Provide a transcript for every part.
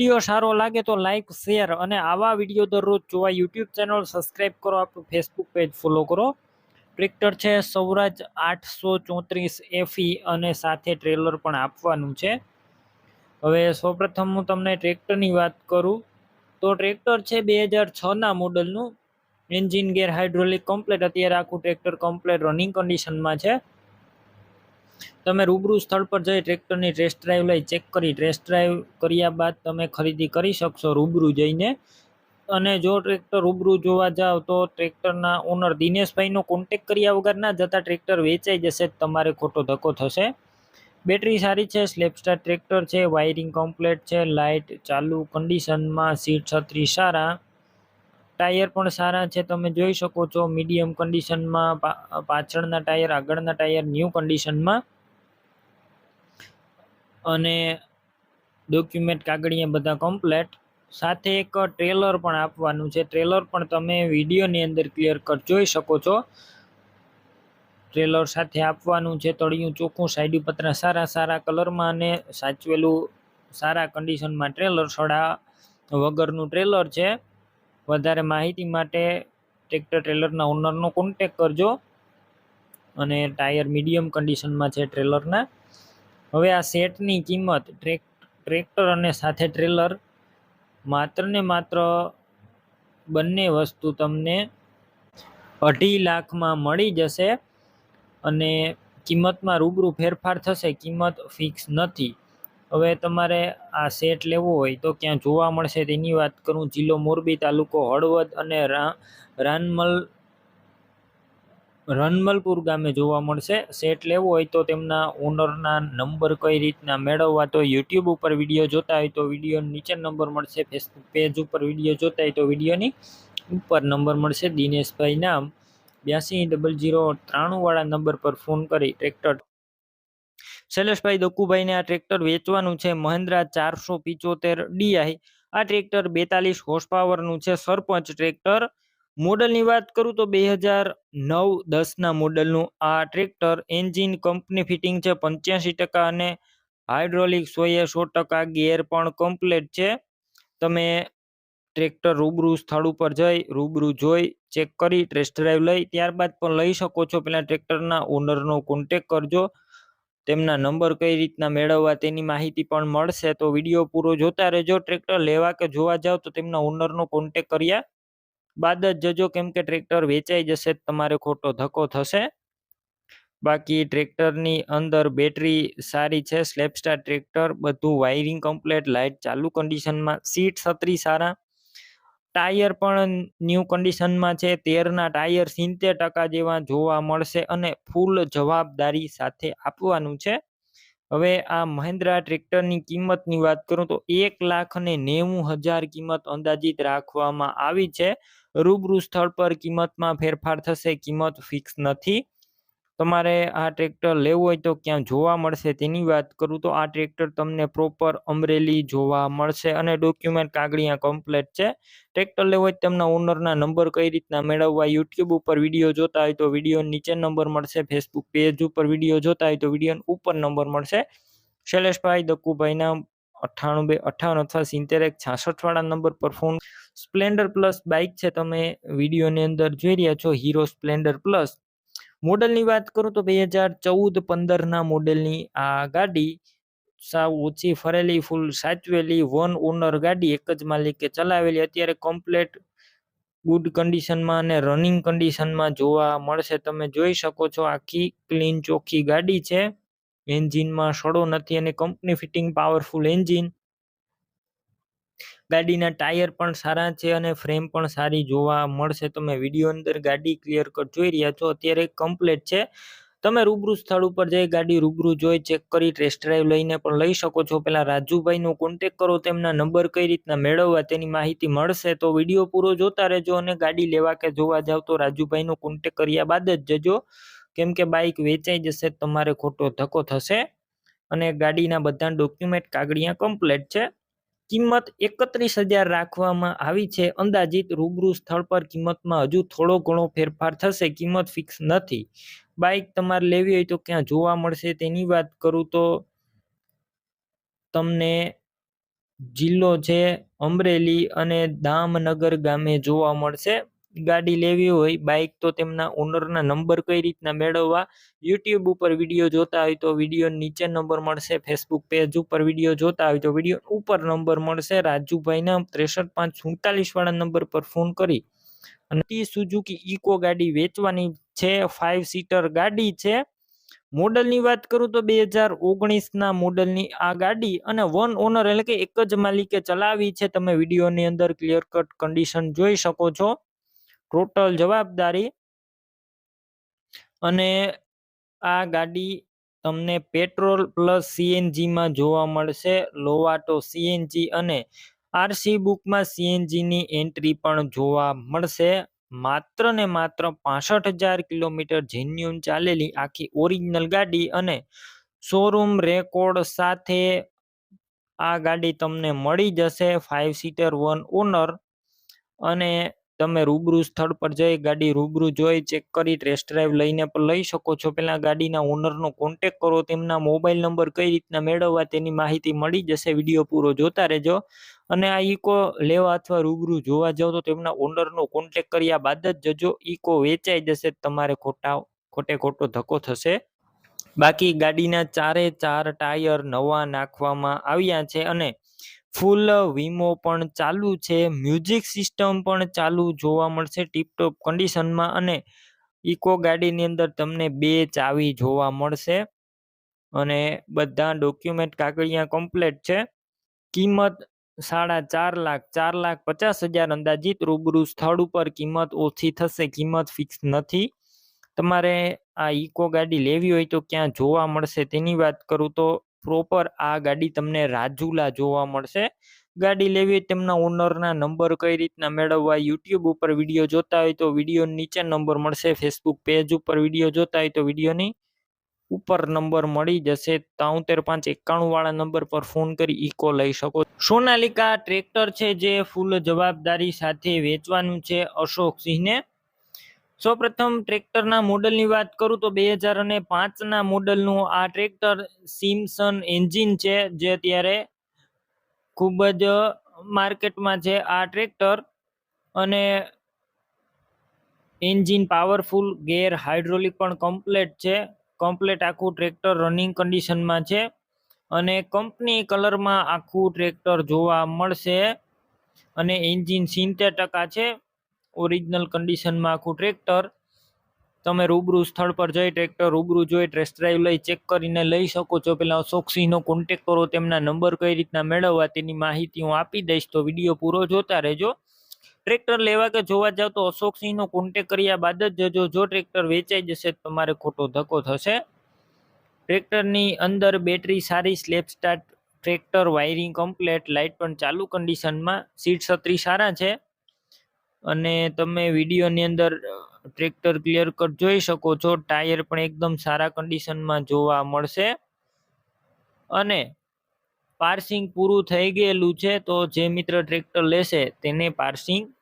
Video સારો લાગે તો લાઇક શેર અને આવા વીડિયો દરરોજ જોવા યુટ્યુબ ચેનલ સબસ્ક્રાઈબ કરો, આપણું ફેસબુક પેજ ફોલો કરો. ટ્રેક્ટર છે સૌરાજ આઠસો ચોત્રીસ એફી અને સાથે ટ્રેલર પણ આપવાનું છે. હવે સૌપ્રથમ હું તમને ટ્રેક્ટરની વાત કરું. તો ટ્રેક્ટર છે બે હજાર છના મોડલનું એન્જિન ગેર હાઇડ્રોલિક કમ્પ્લેટ અત્યારે આખું ટ્રેક્ટર કમ્પ્લેટ રનિંગ કન્ડિશનમાં છે. તમે રૂબરૂ સ્થળ પર જઈ ટ્રેક્ટરની ટેસ્ટ ડ્રાઈવ લઈ ચેક કરી. ટેસ્ટ ડ્રાઈવ કર્યા બાદ તમે ખરીદી કરી શકશો રૂબરૂ જઈને. અને જો ટ્રેક્ટર રૂબરૂ જોવા જાઓ તો ટ્રેક્ટરના ઓનર દિનેશભાઈનો કોન્ટેક કર્યા વગર ના જતા ટ્રેક્ટર વેચાઈ જશે, તમારે ખોટો ધક્કો થશે. બેટરી સારી છે સ્લેપસ્ટાર ટ્રેક્ટર છે વાયરિંગ કમ્પ્લેટ છે લાઇટ ચાલુ કન્ડિશનમાં સીટ છત્રી સારા. ટાયર પણ સારા છે. તમે જોઈ શકો છો મીડિયમ કન્ડિશનમાં પાછળના ટાયર, આગળના ટાયર ન્યૂ કન્ડિશનમાં. અને ડોક્યુમેન્ટ કાગળિયા બધા કમ્પ્લેટ. સાથે એક ટ્રેલર પણ આપવાનું છે. ટ્રેલર પણ તમે વિડીયોની અંદર ક્લિયર કટ જોઈ શકો છો. ટ્રેલર સાથે આપવાનું છે તળિયું ચોખ્ખું સાઈડ પતરા સારા સારા કલરમાં અને સાચવેલું સારા કન્ડિશનમાં ટ્રેલર સડા વગરનું ટ્રેલર છે. વધારે માહિતી માટે ટ્રેક્ટર ટ્રેલરના ઓનરનો કોન્ટેક કરજો. અને ટાયર મીડિયમ કન્ડિશનમાં છે ટ્રેલરના હવે આ સેટની કિંમત ટ્રેક ટ્રેક્ટર અને સાથે ટ્રેલર માત્ર ને માત્ર બંને વસ્તુ તમને અઢી લાખમાં મળી જશે. અને કિંમતમાં રૂબરૂ ફેરફાર થશે, કિંમત ફિક્સ નથી. હવે તમારે આ સેટ લેવો હોય તો ક્યાં જોવા મળશે તેની વાત કરું જિલ્લો મોરબી તાલુકો હળવદ અને રાનમલ, રનમલપુર ગામે જોવા મળશે. સેટ લેવો હોય તો તેમના ઓનરના નંબર કઈ રીતના મેળવવા તો યુટ્યુબ ઉપર વીડિયો જોતા હોય તો વીડિયો નીચે નંબર મળશે. ફેસબુક પેજ ઉપર વીડિયો જોતા હોય તો વિડીયોની ઉપર નંબર મળશે. દિનેશભાઈ નામ બ્યાસી ડબલ જીરો ત્રાણુંવાળા નંબર પર ફોન કરી ટ્રેક્ટર શૈલેષભાઈ દક્કુભાઈને આ ટ્રેક્ટર વેચવાનું છે. મહિન્દ્રા ચારસો પિચોતેર ડીઆઈ. આ ટ્રેક્ટર બેતાલીસ હોર્સ પાવરનું છે. સરપંચ ટ્રેક્ટર મોડલની વાત કરું તો બે હજાર નવ દસના મોડલનું આ ટ્રેક્ટર એન્જિન કંપની ફિટિંગ છે. પંચ્યાસી ટકા અને હાઇડ્રોલિક સોએ સો ટકા ગેર પણ કમ્પ્લેટ છે. તમે ટ્રેક્ટર રૂબરૂ સ્થળ ઉપર જઈ, રૂબરૂ જોઈ ચેક કરી ટેસ્ટ ડ્રાઈવ લઈ, ત્યારબાદ પણ લઈ શકો છો. પેલા ટ્રેક્ટરના ઓનરનો કોન્ટેક કરજો. તેમના નંબર કઈ રીતના મેળવવા તેની માહિતી પણ મળશે, તો વીડિયો પૂરો જોતા રહેજો. ટ્રેક્ટર લેવા કે જોવા જાવ તો તેમના ઓનરનો કોન્ટેક કર્યા બાદ જ જજો કેમ કે ટ્રેક્ટર વેચાઈ જશે તમારે ખોટો ધક્કો થશે. બાકી ટ્રેક્ટરની અંદર બેટરી સારી છે સ્લેપસ્ટાર ટ્રેક્ટર, બધું વાયરિંગ કમ્પ્લેટ લાઇટ ચાલુ કન્ડિશનમાં સીટ છત્રી સારા. ટાયર પણ ન્યૂ કન્ડિશનમાં છે. તેરના ટાયર સિત્તેર ટકા જેવા જોવા મળશે અને ફૂલ જવાબદારી સાથે આપવાનું છે. હવે આ મહિન્દ્રા ટ્રેક્ટરની કિંમતની વાત કરું તો એક લાખ અને નેવું હજાર કિંમત અંદાજિત રાખવામાં આવી છે. રૂબરૂ સ્થળ પર કિંમતમાં ફેરફાર થશે. કિંમત ફિક્સ નથી. તમારે આ ટ્રેક્ટર લેવું હોય તો ક્યાં જોવા મળશે. તેની વાત કરું તો આ ટ્રેક્ટર તમને પ્રોપર અમરેલી જોવા મળશે અને ડોક્યુમેન્ટ કાગળિયા કમ્પ્લેટ છે. ટ્રેક્ટર લેવું હોય તેમના ઓનરના નંબર કઈ રીતના મેળવવા યુટ્યુબ ઉપર વીડિયો જોતા હોય તો વીડિયો નીચે નંબર મળશે. ફેસબુક પેજ ઉપર વીડિયો જોતા હોય તો વીડિયો ઉપર નંબર મળશે. શૈલેષભાઈ દક્કુભાઈના અઠ્ઠાણું બે, અઠ્ઠાવન અથવા સિત્તેર એક છાસઠવાળા નંબર પર ફોન સ્પ્લેન્ડર પ્લસ બાઇક છે. તમે વિડીયોની અંદર જોઈ રહ્યા છો. હીરો સ્પ્લેન્ડર પ્લસ મોડલની વાત કરું તો બે હજાર ચૌદ પંદરના મોડેલની આ ગાડી સાવ ઓછી ફરેલી ફૂલ સાચવેલી વન ઓનર ગાડી એક જ માલિકે ચલાવેલી. અત્યારે કમ્પ્લેટ ગુડ કન્ડિશનમાં અને રનિંગ કન્ડિશનમાં જોવા મળશે. તમે જોઈ શકો છો આખી ક્લીન ચોખ્ખી ગાડી છે. એન્જિનમાં સડો નથી અને કંપની ફિટિંગ પાવરફુલ એન્જિન ગાડીના ટાયર પણ સારા છે અને ફ્રેમ પણ સારી જોવા મળશે. તમે વીડિયો અંદર ગાડી ક્લિયર કટ જોઈ રહ્યા છો, અત્યારે કમ્પ્લેટ છે. તમે રૂબરૂ સ્થળ ઉપર જઈ ગાડી રૂબરૂ જોઈ, ચેક કરી, ટેસ્ટ ડ્રાઈવ લઈને પણ લઈ શકો છો. પહેલાં રાજુભાઈનો કોન્ટેક કરો, તેમના નંબર કઈ રીતના મેળવવા તેની માહિતી મળશે. તો વીડિયો પૂરો જોતા રહેજો અને ગાડી લેવા કે જોવા જાવ તો રાજુભાઈનો કોન્ટેક કર્યા બાદ જ જજો. કેમ કે બાઇક વેચાઈ જશે, તમારે ખોટો ધક્કો થશે. અને ગાડીના બધા ડોક્યુમેન્ટ કાગળિયા કમ્પ્લેટ છે. કિંમત એકત્રીસ હજાર રાખવામાં આવી છે. અંદાજિત રૂબરૂ સ્થળ પર કિંમતમાં હજુ થોડો ઘણો ફેરફાર થશે. કિંમત ફિક્સ નથી. બાઇક તમારે લેવી હોય તો ક્યાં જોવા મળશે તેની વાત કરું તો તમને જિલ્લો છે અમરેલી અને દામનગર ગામે જોવા મળશે. ગાડી લેવી હોય બાઇક તો તેમના ઓનરના નંબર કઈ રીતના મેળવવા? યુટ્યુબ ઉપર વીડિયો જોતા હોય તો વીડિયો નીચે નંબર મળશે ફેસબુક પેજ ઉપર વીડિયો જોતા હોય તો વીડિયો ઉપર નંબર મળશે. રાજુભાઈના ત્રેસઠ પાંચ સુડતાલીસ વાળા નંબર પર ફોન કરી. અને સુઝુકી ઇકો ગાડી વેચવાની છે ફાઇવ સીટર ગાડી છે. મોડલની વાત કરું તો બે હજાર ઓગણીસના મોડલની આ ગાડી અને વન ઓનર એટલે કે એક જ માલિકે ચલાવી છે. તમે વિડીયોની અંદર ક્લિયર કટ કન્ડિશન જોઈ શકો છો. ટોટલ જવાબદારી અને આ ગાડી તમને પેટ્રોલ પ્લસ સીએનજીમાં જોવા મળશે, લોવાટો સીએનજી અને આરસી બુકમાં સીએનજીની એન્ટ્રી પણ જોવા મળશે. માત્ર ને માત્ર પાસઠ હજાર કિલોમીટર જેન્યુન ચાલેલી આખી ઓરિજિનલ ગાડી અને શોરૂમ રેકોર્ડ સાથે આ ગાડી તમને મળી જશે ફાઇવ સીટર વન ઓનર અને તમે રૂબરૂ સ્થળ પર જઈ ગાડી રૂબરૂ જોઈ ચેક કરી ટેસ્ટ ડ્રાઈવ લઈને પણ લઈ શકો છો. પહેલાં ગાડીના ઓનરનો કોન્ટેક કરો, તેમના મોબાઈલ નંબર કઈ રીતના મેળવવા તેની માહિતી મળી જશે. વીડિયો પૂરો જોતા રહેજો. અને આ ઇકો લેવા અથવા રૂબરૂ જોવા જાઓ તો તેમના ઓનરનો કોન્ટેક કર્યા બાદ જ જજો ઇકો વેચાઈ જશે. તમારે ખોટા, ખોટે ખોટો ધક્કો થશે. બાકી ગાડીના ચારે ચાર ટાયર નવા નાખવામાં આવ્યા છે અને ફૂલ વીમો પણ ચાલુ છે. મ્યુઝિક સિસ્ટમ પણ ચાલુ જોવા મળશે ટીપટોપ કન્ડિશનમાં અને ઇકો ગાડીની અંદર તમને બે ચાવી જોવા મળશે. અને બધા ડોક્યુમેન્ટ કાગળિયા કમ્પ્લેટ છે. કિંમત સાડા ચાર લાખ ચાર લાખ પચાસ હજાર અંદાજિત. રૂબરૂ સ્થળ ઉપર કિંમત ઓછી થશે, કિંમત ફિક્સ નથી. તમારે આ ઇકો ગાડી લેવી હોય તો ક્યાં જોવા મળશે તેની વાત કરું તો પ્રોપર આ ગાડી તમને રાજુલા જોવા મળશે. ગાડી લેવી તેમના ઓનરના નંબર કઈ રીતના મેળવવા યુટ્યુબ ઉપર વીડિયો જોતા હોય તો વીડિયો નીચે નંબર મળશે ફેસબુક પેજ ઉપર વીડિયો જોતા હોય તો વિડીયોની ઉપર નંબર મળી જશે. તોતેર પાંચ એકાણું વાળા નંબર પર ફોન કરી ઇકો લઈ શકો સોનાલિકા ટ્રેક્ટર છે જે ફૂલ જવાબદારી સાથે વેચવાનું છે અશોક સિંહને સૌપ્રથમ ટ્રેક્ટરના મોડલની વાત કરું તો બે હજાર અને પાંચના મોડલનું આ ટ્રેક્ટર સિમસન એન્જિન છે, જે અત્યારે ખૂબ જ માર્કેટમાં છે આ ટ્રેક્ટર. અને એન્જિન પાવરફુલ ગેર હાઇડ્રોલિક પણ કમ્પ્લેટ છે. કમ્પ્લેટ આખું ટ્રેક્ટર રનિંગ કન્ડિશનમાં છે. અને કંપની કલરમાં આખું ટ્રેક્ટર જોવા મળશે. અને એન્જિન સિત્તેર ટકા છે. ઓરિજિનલ કન્ડિશનમાં આખું ટ્રેક્ટર તમે રૂબરૂ સ્થળ પર જઈ ટ્રેક્ટર રૂબરૂ જોઈ ટેસ્ટ ડ્રાઈવ લઈ ચેક કરીને લઈ શકો છો. પહેલાં અશોકસિંહનો કોન્ટેક કરો, તેમના નંબર કઈ રીતના મેળવવા તેની માહિતી હું આપી દઈશ. તો વીડિયો પૂરો જોતા રહેજો. ટ્રેક્ટર લેવા કે જોવા જાવ તો અશોકસિંહનો કોન્ટેક કર્યા બાદ જ જજો. જો ટ્રેક્ટર વેચાઈ જશે તમારે ખોટો ધક્કો થશે. ટ્રેક્ટરની અંદર બેટરી સારી slap start tractor wiring complete light પણ ચાલુ કન્ડિશનમાં સીટ છત્રી સારા છે. અને તમે વિડીયોની અંદર ટ્રેક્ટર ક્લિયર કટ જોઈ શકો છો. ટાયર પણ એકદમ સારા કન્ડિશનમાં જોવા મળશે. અને પાર્સિંગ પૂરું થઈ ગયેલું છે, તો જે મિત્ર ટ્રેક્ટર લેશે, તેને પાર્સિંગ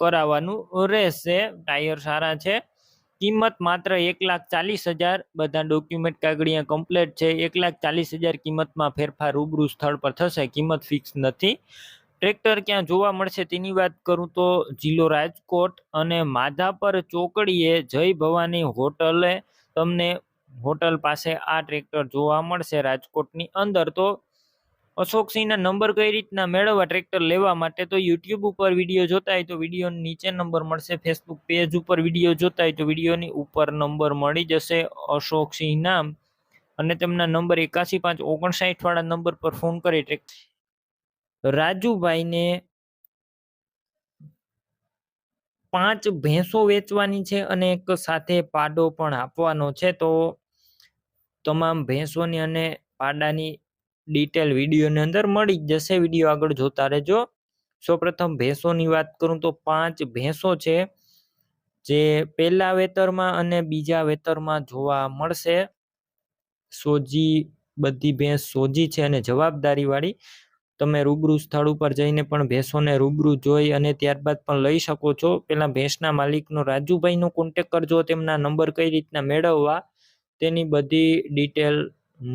કરાવવાનું રહેશે. ટાયર સારા છે. કિંમત માત્ર એક લાખ ચાલીસ હજાર. બધા ડોક્યુમેન્ટ કાગળિયા કમ્પ્લેટ છે. એક લાખ ચાલીસ હજાર કિંમતમાં ફેરફાર રૂબરૂ સ્થળ પર થશે. કિંમત ફિક્સ નથી. ટ્રેક્ટર ક્યાં જોવા મળશે તેની વાત કરું તો જિલ્લો રાજકોટ અને માધાપર ચોકડીએ જય ભવાની હોટલે તમને હોટલ પાસે આ ટ્રેક્ટર જોવા મળશે રાજકોટની અંદર. તો અશોકસિંહના નંબર કઈ રીતના મેળવવા ટ્રેક્ટર લેવા માટે તો યુટ્યુબ ઉપર વીડિયો જોતા હોય તો વીડિયો નીચે નંબર મળશે, ફેસબુક પેજ ઉપર વીડિયો જોતા હોય તો વિડીયોની ઉપર નંબર મળી જશે અશોકસિંહ નામ. અને તેમના નંબર એકાસી પાંચ ઓગણસાઠવાળા નંબર પર ફોન કરી ટ્રેક્ટર રાજુભાઈને પાંચ ભેંસો વેચવાની છે અને એક સાથે પાડો પણ આપવાનો છે. તો તમામ ભેંસોની અને પાડાની ડિટેલ વિડીયોની અંદર મળી જશે. વીડિયો આગળ જોતા રહેજો. સૌપ્રથમ ભેંસોની વાત કરું તો પાંચ ભેંસો છે, જે પહેલા વેતરમાં અને બીજા વેતરમાં જોવા મળશે. સોજી, બધી ભેંસ સોજી છે અને જવાબદારી વાળી તમે રૂબરૂ સ્થળ ઉપર જઈને પણ ભેંસોને રૂબરૂ જોઈ અને ત્યારબાદ પણ લઈ શકો છો. પહેલાં ભેંસના માલિકનો રાજુભાઈનો કોન્ટેક કરજો, તેમના નંબર કઈ રીતના મેળવવા તેની બધી ડિટેલ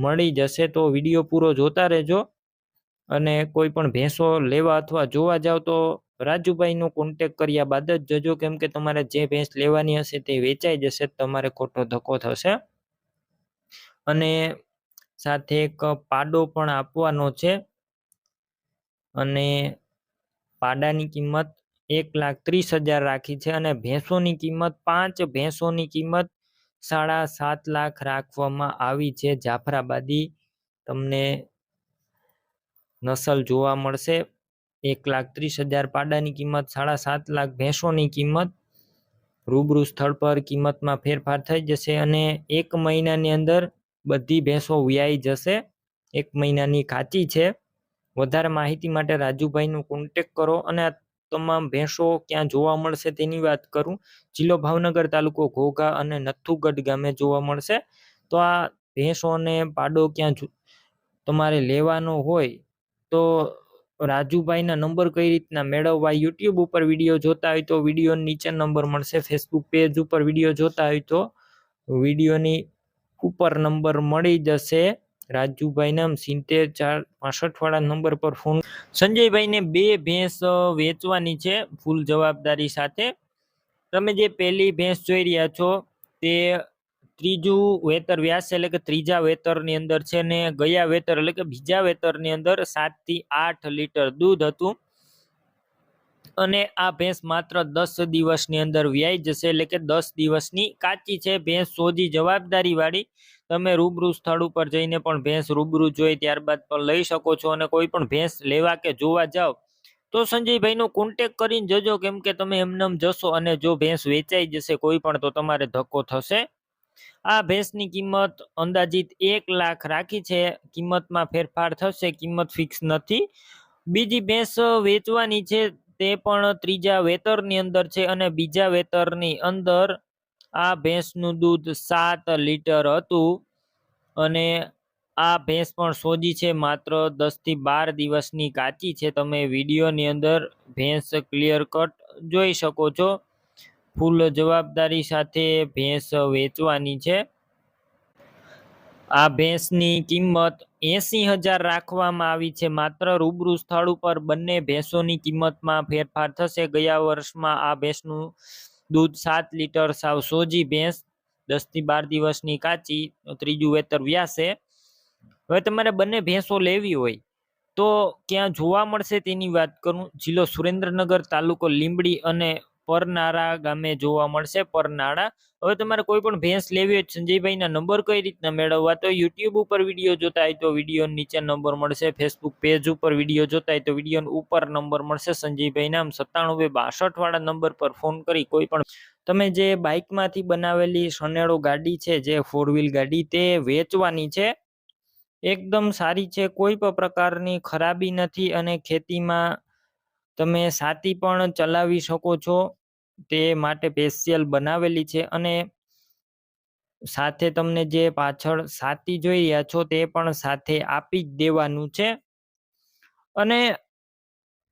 મળી જશે તો વીડિયો પૂરો જોતા રહેજો. અને કોઈ પણ ભેંસો લેવા અથવા જોવા જાવ તો રાજુભાઈનો કોન્ટેક કર્યા બાદ જ જજો, કેમ કે તમારે જે ભેંસ લેવાની હશે તે વેચાઈ જશે, તમારે ખોટો ધક્કો થશે. અને સાથે એક પાડો પણ આપવાનો છે. અને પાડાની કિંમત એક લાખ ત્રીસ હજાર રાખી છે અને ભેંસોની કિંમત પાંચ ભેંસોની કિંમત સાડા સાત લાખ રાખવામાં આવી છે. જાફરાબાદી તમને નસલ જોવા મળશે. એક લાખ ત્રીસ હજાર પાડાની કિંમત, સાડા સાત લાખ ભેંસોની કિંમત. રૂબરૂ સ્થળ પર કિંમતમાં ફેરફાર થઈ જશે અને એક મહિનાની અંદર બધી ભેંસો વ્યાઈ જશે. એક મહિનાની કાચી છે. વધારે માહિતી માટે રાજુભાઈનો કોન્ટેક કરો અને તમામ ભેંસો ક્યાં જોવા મળશે તેની વાત કરું. જિલ્લો ભાવનગર તાલુકો ઘોઘા અને નથુગઢ ગામે જોવા મળશે. તો આ ભેંસોને પાડો ક્યાં તમારે લેવાનો હોય તો રાજુભાઈના નંબર કઈ રીતના મેળવવા, યુટ્યુબ ઉપર વીડિયો જોતા હોય તો વીડિયો નીચે નંબર મળશે, ફેસબુક પેજ ઉપર વીડિયો જોતા હોય તો વિડીયોની ઉપર નંબર મળી જશે. રાજુભાઈ નામ સિત્તેર ચાર પાસઠવાળા નંબર પર ફોન સંજયભાઈને બે ભેંસ વેચવાની છે ફૂલ જવાબદારી સાથે. તમે જે પહેલી ભેંસ જોઈ રહ્યા છો, તે ત્રીજું વેતર વ્યાસ એટલે કે ત્રીજા વેતરની અંદર છે ને ગયા વેતર એટલે કે બીજા વેતરની અંદર સાતથી આઠ લીટર દૂધ હતું. અને આ ભેંસ માત્ર દસ દિવસની અંદર વ્યાઈ જશે એટલે કે દસ દિવસની કાચી છે. ભેંસ સોજી જવાબદારી વાળી તમે રૂબરૂ સ્થળ ઉપર જઈને પણ ભેંસ રૂબરૂ જોઈ ત્યારબાદ પણ લઈ શકો છો અને કોઈ પણ ભેંસ લેવા કે જોવા જાઓ, તો સંજયભાઈનો કોન્ટેક કરીને જજો કેમ કે તમે એમનેમ જશો અને જો ભેંસ વેચાઈ જશે કોઈ પણ, તો તમારે ધક્કો થશે. આ ભેંસની કિંમત અંદાજિત એક લાખ રાખી છે. કિંમતમાં ફેરફાર થશે, કિંમત ફિક્સ નથી. બીજી ભેંસ વેચવાની છે તે પણ ત્રીજા વેતરની અંદર છે અને બીજા વેતરની અંદર આ ભેંસનું દૂધ સાત લીટર હતું અને આ ભેંસ પણ સોજી છે માત્ર દસથી બાર દિવસની કાચી છે. તમે વિડીયોની અંદર ભેંસ ક્લિયર કટ જોઈ શકો છો. ફૂલ જવાબદારી સાથે ભેંસ વેચવાની છે. આ ભેંસની કિંમત એસી હજાર રાખવામાં આવી છે. માત્ર રૂબરૂ સ્થળ ઉપર બંને ભેંસોની કિંમતમાં ફેરફાર થશે. ગયા વર્ષમાં આ ભેંસનું દૂધ સાત લીટર સાવ સોજી ભેંસ દસથી બાર દિવસની કાચી ત્રીજું વેતર વ્યાસે. હવે તમારે બંને ભેંસો લેવી હોય તો ક્યાં જોવા મળશે તેની વાત કરું. જિલ્લો સુરેન્દ્રનગર તાલુકો લીંબડી અને પરનાળા ગામે જોવા મળશે, પરનાળા. હવે તમારે કોઈ પણ ભેંસ લેવી હોય સંજયભાઈના નંબર કઈ રીતના મેળવવા? તો યુટ્યુબ ઉપર વીડિયો જોતા હોય તો વીડિયો નીચે નંબર મળશે, ફેસબુક પેજ ઉપર વીડિયો જોતા હોય તો વીડિયો ઉપર નંબર મળશે, સંજયભાઈ નામ સત્તાણું બે બાસઠ વાળા નંબર પર ફોન કરી કોઈ પણ તમે જે બાઇકમાંથી બનાવેલી સનેડો ગાડી છે, જે ફોર વ્હીલ ગાડી, તે વેચવાની છે. એકદમ સારી છે, કોઈ પણ પ્રકારની ખરાબી નથી અને ખેતીમાં તમે સાતી પણ ચલાવી શકો છો. તે માટે સ્પેશિયલ બનાવેલી છે અને સાથે તમને જે પાછળ સાતી જોઈ રહ્યા છો તે પણ સાથે આપી જ દેવાનું છે. અને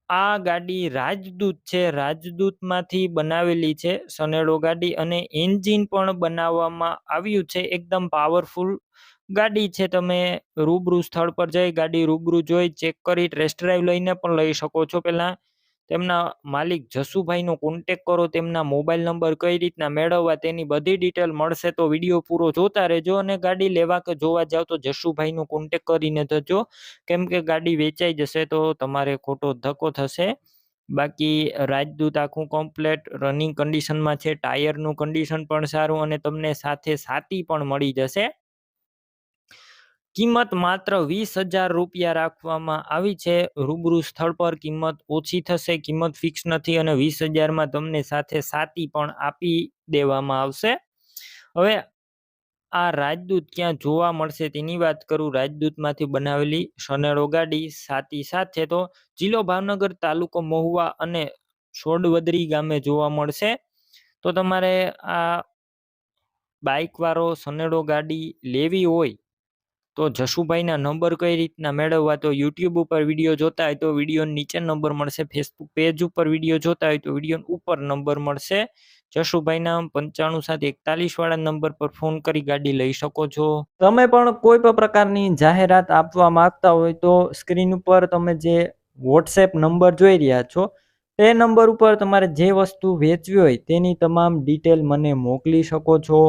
આ ગાડી રાજદૂત છે. રાજદૂતમાંથી બનાવેલી છે સનેડો ગાડી અને એન્જિન પણ બનાવવામાં આવ્યું છે. એકદમ પાવરફુલ ગાડી છે. તમે રૂબરૂ સ્થળ પર જઈ ગાડી રૂબરૂ જોઈ ચેક કરી ટેસ્ટ ડ્રાઈવ લઈને પણ લઈ શકો છો. પહેલાં તેમના માલિક જસુભાઈનો કોન્ટેક કરો, તેમના મોબાઈલ નંબર કઈ રીતના મેળવવા તેની બધી ડિટેલ મળશે તો વીડિયો પૂરો જોતા રહેજો અને ગાડી લેવા કે જોવા જાવ તો જસુભાઈનો કોન્ટેક કરીને જજો. કેમ કે ગાડી વેચાઈ જશે તો તમારે ખોટો ધક્કો થશે. બાકી રાજદૂત આખું કમ્પ્લેટ રનિંગ કન્ડિશનમાં છે ટાયરનું કન્ડિશન પણ સારું અને તમને સાથે સાતી પણ મળી જશે. કિંમત માત્ર વીસ હજાર રૂપિયા રાખવામાં આવી છે. રૂબરૂ સ્થળ પર કિંમત ઓછી થશે, કિંમત ફિક્સ નથી અને વીસ હજારમાં તમને સાથે સાતી પણ આપી દેવામાં આવશે. હવે આ રાજદૂત ક્યાં જોવા મળશે તેની વાત કરું. રાજદૂતમાંથી બનાવેલી સનેડો ગાડી સાતી સાથે તો જિલ્લો ભાવનગર તાલુકો મહુવા અને સોડવદરી ગામે જોવા મળશે. તો તમારે આ બાઇકવાળો સનેડો ગાડી લેવી હોય તો જશુભાઈના નંબર કઈ રીતના મેળવવા? તો યુટ્યુબ ઉપર વીડિયો જોતા હોય તો વીડિયો નીચે નંબર મળશે. ફેસબુક પેજ ઉપર વીડિયો જોતા હોય તો વીડિયો ઉપર નંબર મળશે. જશુભાઈના પંચાણું સાત એકતાલીસ વાળા નંબર પર ફોન કરી ગાડી લઈ શકો છો. તમે પણ કોઈ પણ પ્રકારની જાહેરાત આપવા માંગતા હોય તો સ્ક્રીન ઉપર તમે જે વોટ્સએપ નંબર જોઈ રહ્યા છો, તે નંબર ઉપર તમારે જે વસ્તુ વેચવી હોય તેની તમામ ડિટેલ મને મોકલી શકો છો.